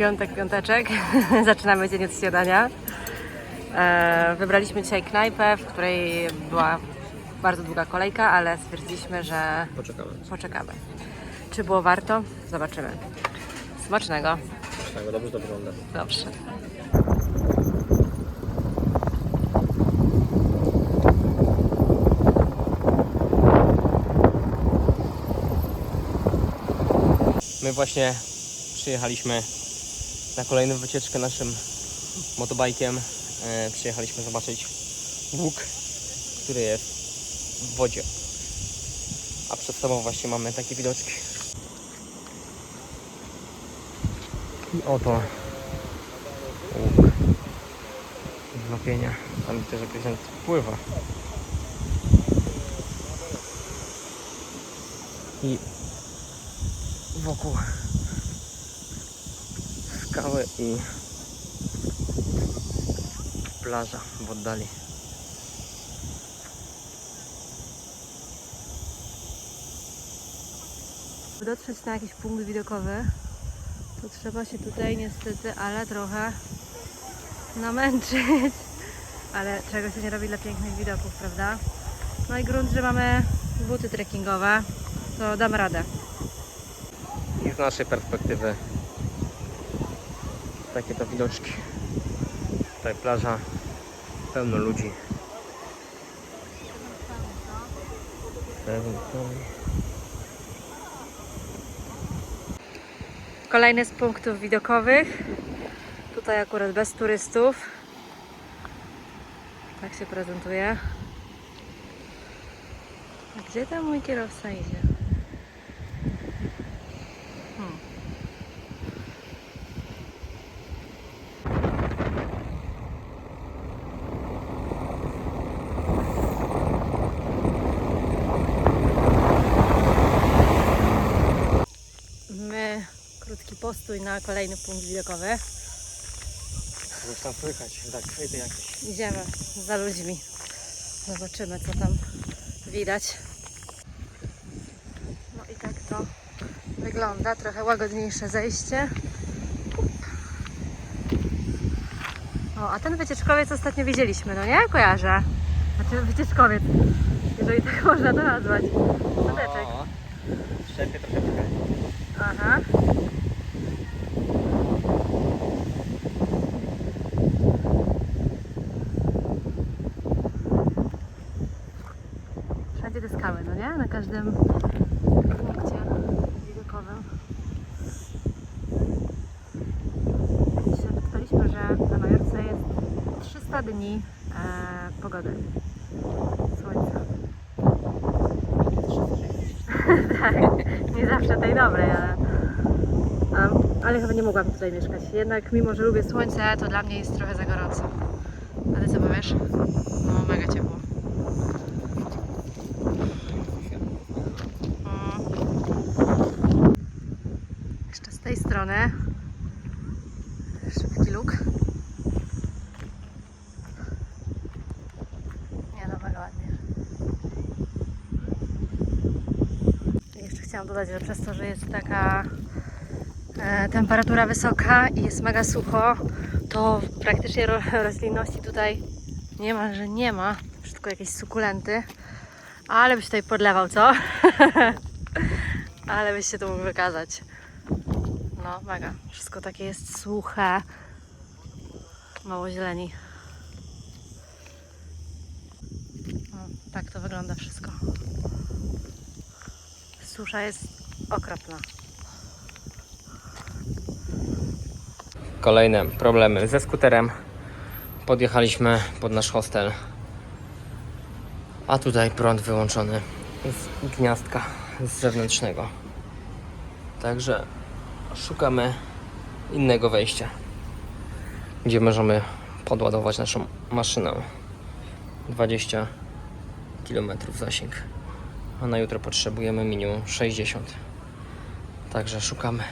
piątek, piąteczek. Zaczynamy dzień od śniadania. E, wybraliśmy dzisiaj knajpę, w której była bardzo długa kolejka, ale stwierdziliśmy, że Poczekamy. poczekamy. Czy było warto? Zobaczymy. Smacznego. Tak, dobrze to wygląda. Dobrze. My właśnie przyjechaliśmy na kolejną wycieczkę naszym motobajkiem. E, przyjechaliśmy zobaczyć łuk, który jest w wodzie. A przed sobą właśnie mamy takie widoczki. I oto łuk z wapienia. Tam widzę, że prezydent pływa. I wokół skały i plaża w oddali. By dotrzeć na jakiś punkt widokowy, to trzeba się tutaj niestety, ale trochę namęczyć. Ale czego się nie robi dla pięknych widoków, prawda? No i grunt, że mamy buty trekkingowe, to dam radę. I z naszej perspektywy takie to widoczki. Tutaj plaża, pełno ludzi. Kolejny z punktów widokowych. Tutaj akurat bez turystów. Tak się prezentuje. A gdzie tam mój kierowca idzie? Postój na kolejny punkt widokowy. Już tam słychać, tak, chwyty jakieś. Idziemy za ludźmi. Zobaczymy, co tam widać. No i tak to wygląda. Trochę łagodniejsze zejście. O, a ten wycieczkowiec ostatnio widzieliśmy, no nie? Kojarzę. Znaczy wycieczkowiec, jeżeli tak można to nazwać. Stateczek. O, Szczepie troszeczkę. Aha. Wszędzie te skały, no nie? Na każdym punkcie widokowym. Dzisiaj wyczytaliśmy, że na Majorce jest 300 dni e, pogody. Słońca. tak, nie zawsze tej dobrej, ale, ale chyba nie mogłam tutaj mieszkać. Jednak mimo, że lubię słońce, to dla mnie jest trochę za gorąco. A ty co powiesz? No mega ciepło. Mm. Jeszcze z tej strony szybki luk. Nie no, mega ładnie. Jeszcze chciałam dodać, że przez to, że jest taka e, temperatura wysoka i jest mega sucho, to praktycznie ro, roślinności tutaj nie ma, że nie ma. Wszystko jakieś sukulenty. Ale byś tutaj podlewał, co? Ale byś się tu mógł wykazać. No, mega. Wszystko takie jest suche. Mało zieleni. No, tak to wygląda wszystko. Susza jest okropna. Kolejne problemy ze skuterem. Podjechaliśmy pod nasz hostel. A tutaj prąd wyłączony z gniazdka z zewnętrznego. Także szukamy innego wejścia, gdzie możemy podładować naszą maszynę. 20 km zasięg, a na jutro potrzebujemy minimum 60. Także szukamy.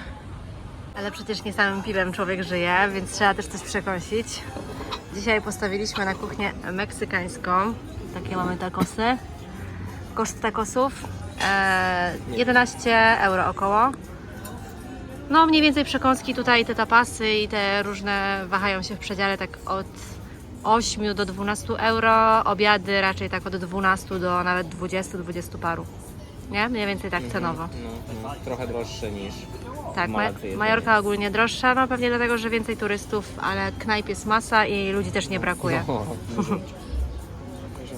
Ale przecież nie samym piwem człowiek żyje, więc trzeba też coś przekąsić. Dzisiaj postawiliśmy na kuchnię meksykańską. Takie mamy takosy. Koszt takosów e, 11 euro około. No mniej więcej przekąski tutaj, te tapasy i te różne wahają się w przedziale tak od 8 do 12 euro, obiady raczej tak od 12 do nawet 20-20 paru. Nie? Mniej więcej tak cenowo. No, no, trochę droższe niż Tak, Ma-. Majorka ogólnie droższa, no pewnie dlatego, że więcej turystów, ale knajp jest masa i ludzi też nie brakuje. No,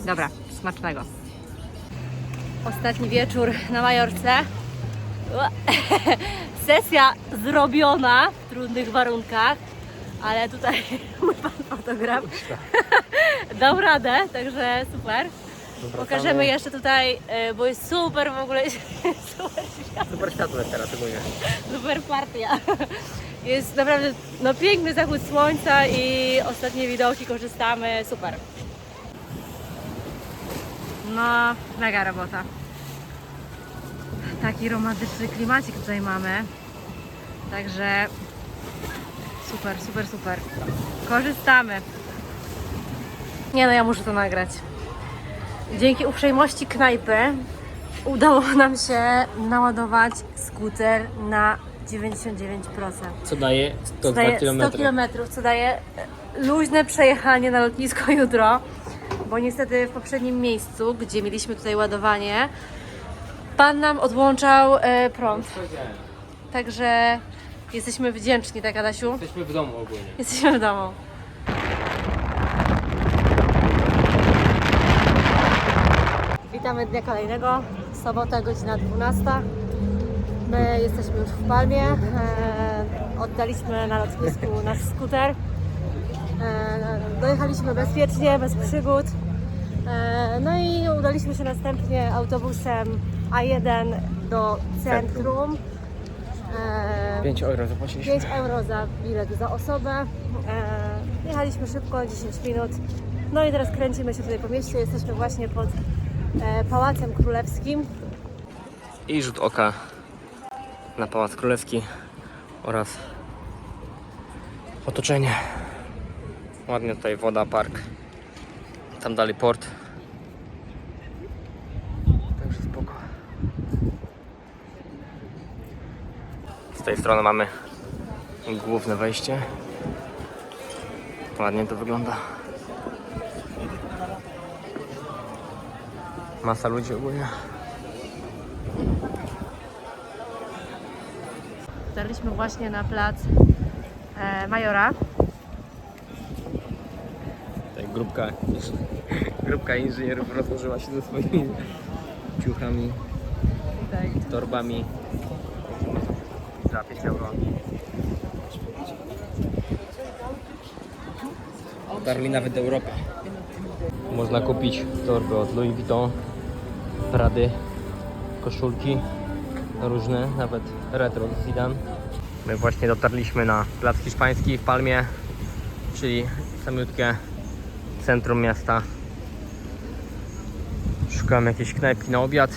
Dobra, smacznego. Ostatni wieczór na Majorce. Sesja zrobiona w trudnych warunkach, ale tutaj mój pan fotograf dał radę, także super. Pokażemy jeszcze tutaj, y, bo jest super w ogóle, super, Super światło jest teraz ogólnie. super partia. Jest naprawdę no, piękny zachód słońca i ostatnie widoki korzystamy, super. No, mega robota. Taki romantyczny klimacik tutaj mamy. Także super, super, super. Korzystamy. Nie no, ja muszę to nagrać. Dzięki uprzejmości knajpy udało nam się naładować skuter na 99%. Co daje 102 Co daje km. 100 km, co daje e, luźne przejechanie na lotnisko jutro, bo niestety w poprzednim miejscu, gdzie mieliśmy tutaj ładowanie, pan nam odłączał e, prąd. Także jesteśmy wdzięczni, tak Adasiu? Jesteśmy w domu ogólnie. Jesteśmy w domu. Witamy dnia kolejnego. Sobota, godzina 12. My jesteśmy już w Palmie. E, oddaliśmy na lotnisku nasz skuter. E, dojechaliśmy bezpiecznie, bez przygód. E, no i udaliśmy się następnie autobusem A1 do centrum. E, 5 euro zapłaciliśmy. 5 euro za bilet za osobę. E, jechaliśmy szybko, 10 minut. No i teraz kręcimy się tutaj po mieście. Jesteśmy właśnie pod e, Pałacem Królewskim. I rzut oka na Pałac Królewski oraz otoczenie. Ładnie tutaj woda, park. Tam dalej port. Także spoko. Z tej strony mamy główne wejście. Ładnie to wygląda. Masa ludzi ogólnie. Dotarliśmy właśnie na plac e, Majora. Tutaj grupka, grupka inżynierów rozłożyła się ze swoimi ciuchami, Tak. torbami za 5 euro. Dotarli nawet do Europy. Można kupić torby od Louis Vuitton, Prady, koszulki różne, nawet retro z Zidane. My właśnie dotarliśmy na Plac Hiszpański w Palmie, czyli samiutkie centrum miasta. Szukam jakiejś knajpki na obiad.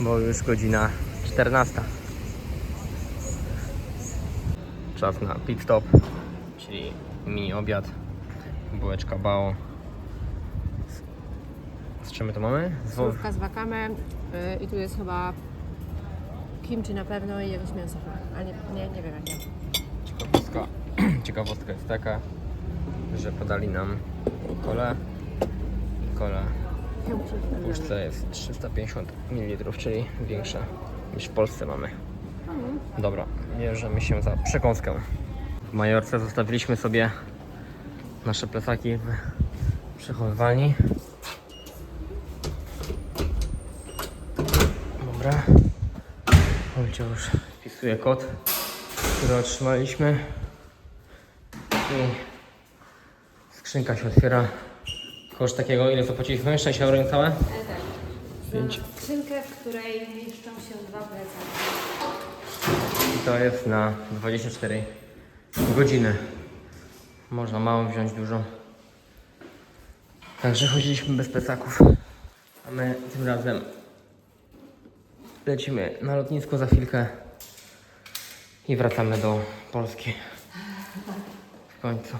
Bo już godzina 14. Czas na pit stop, czyli mini obiad. Bułeczka bao. Z czym my to mamy? Z Słówka z wakame y, i tu jest chyba kimchi na pewno i jakieś mięso chyba. Ale nie, nie, nie wiem jakie. Ciekawostka, ciekawostka jest taka, że podali nam kolę. Kola w puszce jest 350 ml, czyli większa niż w Polsce mamy. Dobra, bierzemy się za przekąskę. W Majorce zostawiliśmy sobie nasze plecaki w przechowywalni. Dobra. Olcia już wpisuje kod, który otrzymaliśmy. I skrzynka się otwiera. Koszt takiego, ile zapłaciliśmy? 6 euro niecałe? Pięć. Skrzynkę, w której mieszczą się dwa plecaki. I to jest na 24 godziny. Można mało wziąć dużo. Także chodziliśmy bez plecaków. A my tym razem lecimy na lotnisko za chwilkę i wracamy do Polski. W końcu.